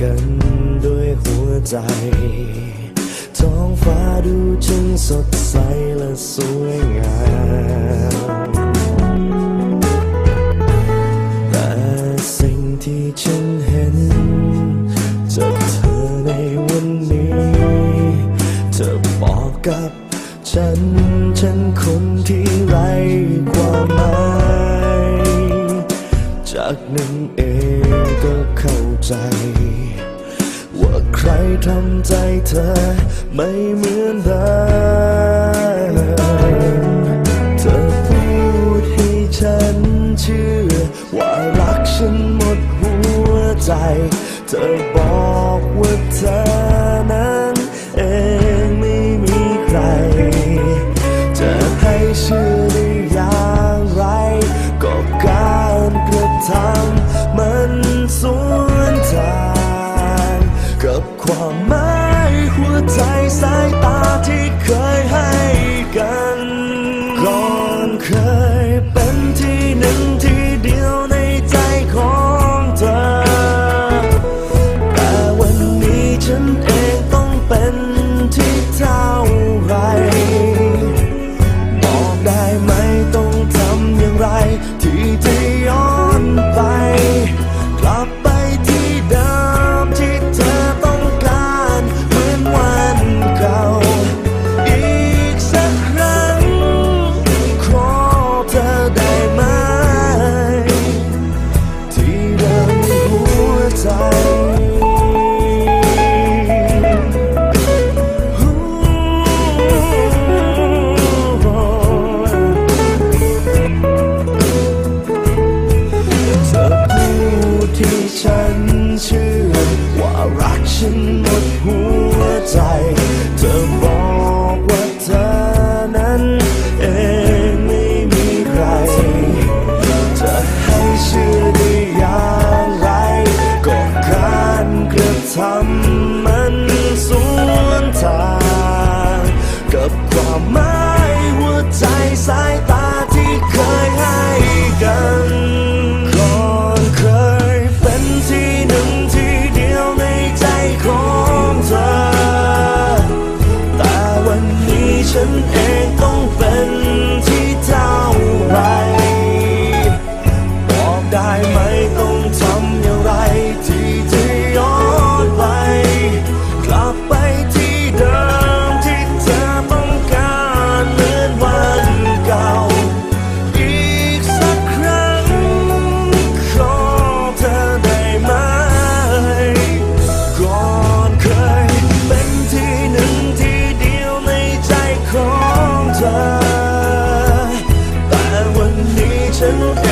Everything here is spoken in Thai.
กันด้วยหัวใจ ท้องฟ้าดูฉันสดใสและสวยงามากนั้นเองก็เข้าใจ ว่าใครทำใจเธอไม่เหมือนเดิมเธอพูดให้ฉันเชื่อ ว่ารักฉันหมดหัวใจ เธอบอกว่าเธอ ใจสายตาที่เคยให้กันก่อนเคยเป็นที่หนึ่งที่เดียวในใจของเธอ แต่วันนี้ฉันเองต้องเป็นที่เท่าไรบอกได้ไหมต้องทำอย่างไรที่ ที่ฉันเชื่อ ว่ารักฉันหมดหัวใจ เธอบอกว่าเธอนั้นเองไม่มีใคร จะให้เชื่อได้อย่างไร ก็การกระทำมันสวนทาง กับความหมาย เอ Send